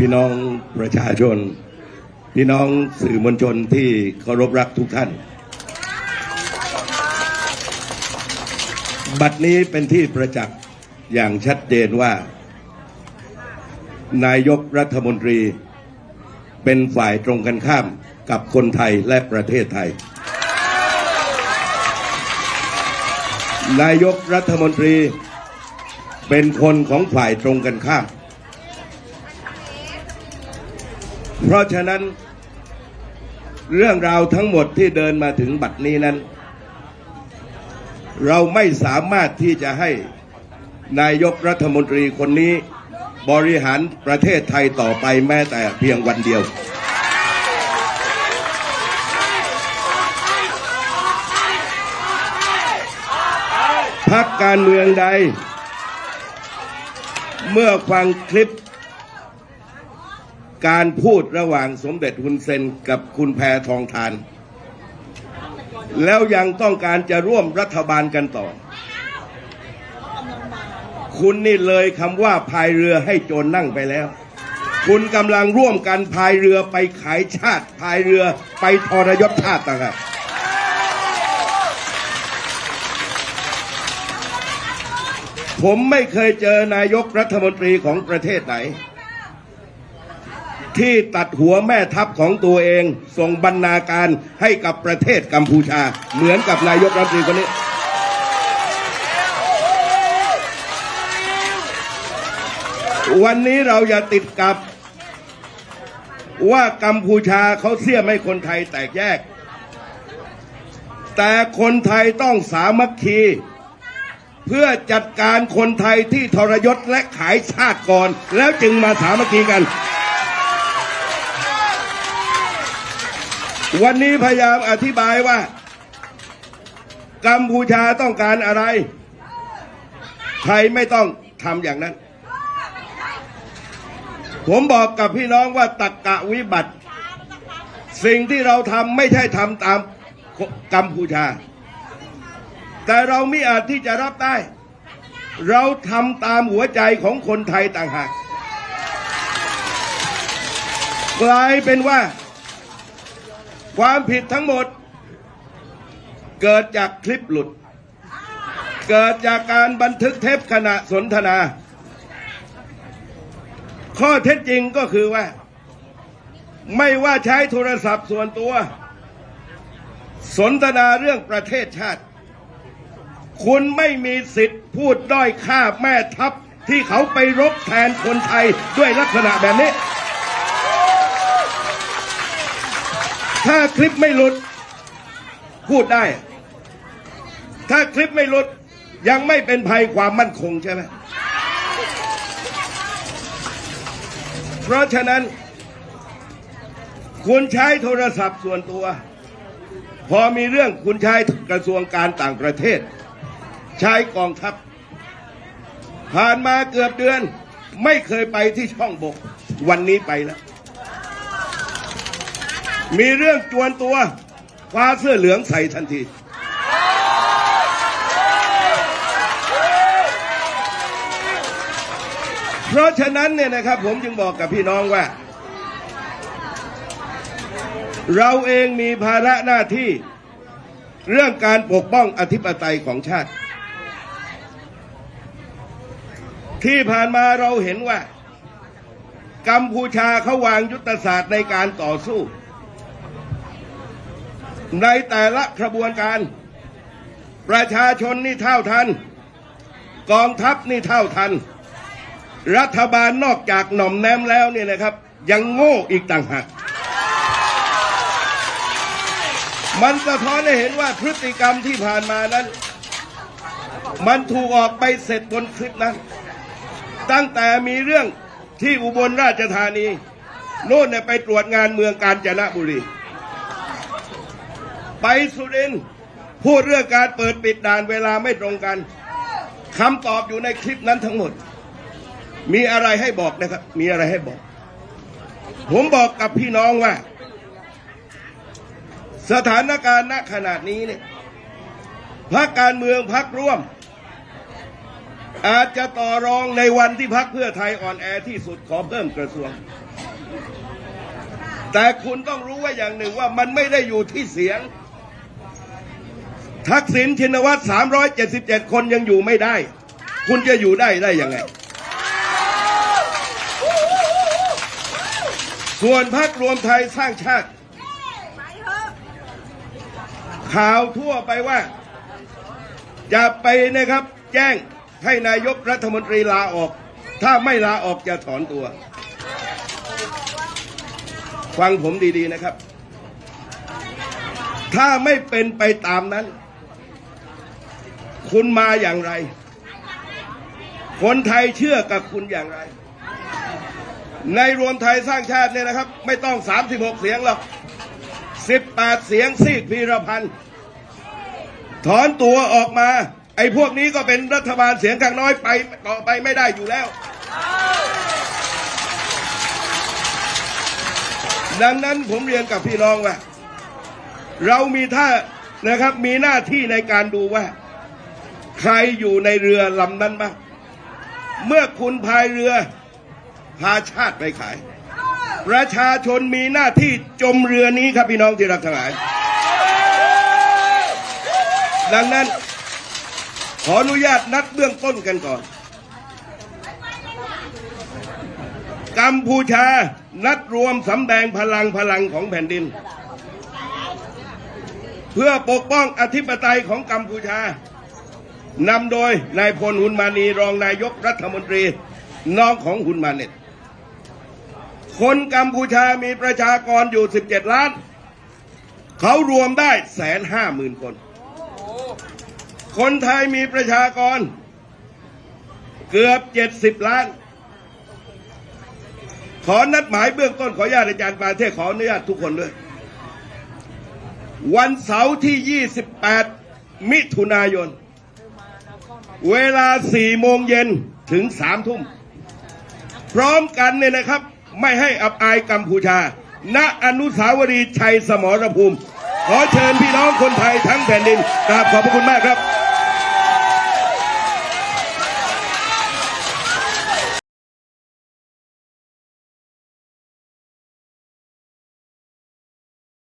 พี่น้องประชาชน พี่น้องสื่อมวลชนที่เคารพรักทุกท่าน บัดนี้เป็นที่ประจักษ์อย่างชัดเจนว่า นายกรัฐมนตรีเป็นฝ่ายตรงกันข้ามกับคนไทยและประเทศไทย นายกรัฐมนตรีเป็นคนของฝ่ายตรงกันข้าม เพราะฉะนั้น เรื่องราวทั้งหมดที่เดินมาถึงบัดนี้นั้น เราไม่สามารถที่จะให้นายกรัฐมนตรีคนนี้ บริหารประเทศไทยต่อไปแม้แต่เพียงวันเดียว พักการเมืองใด เมื่อฟังคลิป การพูดระหว่างสมเด็จฮุนเซนกับคุณแพทองทาน แล้วยังต้องการจะร่วมรัฐบาลกันต่อ คุณนี่เลยคำว่าพายเรือให้โจรนั่งไปแล้ว คุณกำลังร่วมกันพายเรือไปขายชาติพายเรือไปทรยศชาติต่างหากผมไม่เคยเจอนายกรัฐมนตรีของประเทศไหน ที่ตัดหัวแม่ทัพของตัวเอง ส่งบรรณาการให้กับประเทศกัมพูชา เหมือนกับนายกรัฐมนตรีคนนี้วันนี้เราอย่าติดกับว่ากัมพูชาเขาเสียไม่คนไทยแตกแยก แต่คนไทยต้องสามัคคี เพื่อจัดการคนไทยที่ทรยศและขายชาติก่อน แล้วจึงมาสามัคคีกัน วันนี้พยายามอธิบายว่า กัมพูชาต้องการอะไร ไทยไม่ต้องทำอย่างนั้น ผมบอกกับพี่น้องว่าตักกะวิบัติ สิ่งที่เราทำไม่ใช่ทำตามกัมพูชา แต่เราไม่อาจที่จะรับได้ เราทำตามหัวใจของคนไทยต่างหากกลายเป็นว่า ความผิดทั้งหมด เกิดจากคลิปหลุด เกิดจากการบันทึกเทปขณะสนทนา ข้อเท็จจริงก็คือว่า ไม่ว่าใช้โทรศัพท์ส่วนตัว สนทนาเรื่องประเทศชาติ คุณไม่มีสิทธิ์พูดด้อยค่าแม่ทัพที่เขาไปรบแทนคนไทยด้วยลักษณะแบบนี้ ถ้าคลิปไม่หลุด พูดได้ ถ้าคลิปไม่หลุด ยังไม่เป็นภัยความมั่นคงใช่ไหมเพราะฉะนั้น คุณใช้โทรศัพท์ส่วนตัว พอมีเรื่องคุณใช้กระทรวงการต่างประเทศ ใช้กองทัพ ผ่านมาเกือบเดือน ไม่เคยไปที่ช่องบก วันนี้ไปแล้ว มีเรื่องจวนตัวคว้าเสื้อเหลืองใส่ทันทีเพราะฉะนั้นเนี่ยนะครับผมจึงบอกกับพี่น้องว่า เราเองมีภาระหน้าที่เรื่องการปกป้องอธิปไตยของชาติ ที่ผ่านมาเราเห็นว่า กัมพูชาเขาวางยุทธศาสตร์ในการต่อสู้ ในแต่ละกระบวนการ ประชาชนนี่เท่าทัน กองทัพนี่เท่าทัน รัฐบาลนอกจากหน่อมแนมแล้วเนี่ยนะครับ ยังโง่อีกต่างหากมันสะท้อนให้เห็นว่าพฤติกรรมที่ผ่านมานั้น มันถูกออกไปเสร็จบนคลิปนั้น ตั้งแต่มีเรื่องที่อุบลราชธานี โน่นเนี่ยไปตรวจงานเมืองกาญจนบุรี ไปสุรินทร์พูดเรื่องการเปิดปิดด่านเวลาไม่ตรงกันคำตอบอยู่ในคลิปนั้นทั้งหมด มีอะไรให้บอกนะครับ มีอะไรให้บอก ผมบอกกับพี่น้องว่า สถานการณ์ณขนาดนี้เนี่ยพักการเมืองพักร่วม อาจจะต่อรองในวันที่พักเพื่อไทยอ่อนแอที่สุดขอเพิ่มกระทรวง แต่คุณต้องรู้ว่าอย่างหนึ่งว่ามันไม่ได้อยู่ที่เสียง ทักษิณชินวัตร377 คนยังอยู่ไม่ได้ คุณจะอยู่ได้ได้ยังไง ส่วนพรรครวมไทยสร้างชาติ ข่าวทั่วไปว่า จะไปนะครับแจ้งให้นายกรัฐมนตรีลาออก ถ้าไม่ลาออกจะถอนตัว ฟังผมดีๆนะครับ ถ้าไม่เป็นไปตามนั้น คุณมาอย่างไร คนไทยเชื่อกับคุณอย่างไร ในรวมไทยสร้างชาติเนี่ยนะครับ ไม่ต้อง 36 เสียงหรอก 18 เสียงซีกพีรพันธ์ถอนตัวออกมา ไอ้พวกนี้ก็เป็นรัฐบาลเสียงข้างน้อยไปต่อไปไม่ได้อยู่แล้ว ดังนั้นผมเรียนกับพี่น้องว่า เรามีท่านะครับมีหน้าที่ในการดูว่า ใครอยู่ในเรือลำนั้นบ้างเมื่อคุณพายเรือพาชาติไปขาย ประชาชนมีหน้าที่จมเรือนี้ครับพี่น้องที่รักทั้งหลาย ดังนั้นขออนุญาตนัดเบื้องต้นกันก่อน กัมพูชานัดรวมสำแดงพลังพลังของแผ่นดิน เพื่อปกป้องอธิปไตยของกัมพูชา นำโดยนายพลหุนมานีรองนายกรัฐมนตรีน้องของหุนมาเน็ตคนกัมพูชามีประชากรอยู่ 17 ล้าน เขารวมได้แสนห้าหมื่นคน คนไทยมีประชากร เกือบเจ็ดสิบล้าน ขอนัดหมายเบื้องต้นขออนุญาตอาจารย์ปาเทศขออนุญาตทุกคนด้วย วันเสาร์ที่ 28 มิถุนายน เวลา4โมงเย็นถึง3ทุ่ม พร้อมกันเนี่ยนะครับ ไม่ให้อับอายกัมพูชา ณอนุสาวรีย์ชัยสมรภูมิ ขอเชิญพี่น้องคนไทยทั้งแผ่นดินกราบขอบพระคุณมากครับ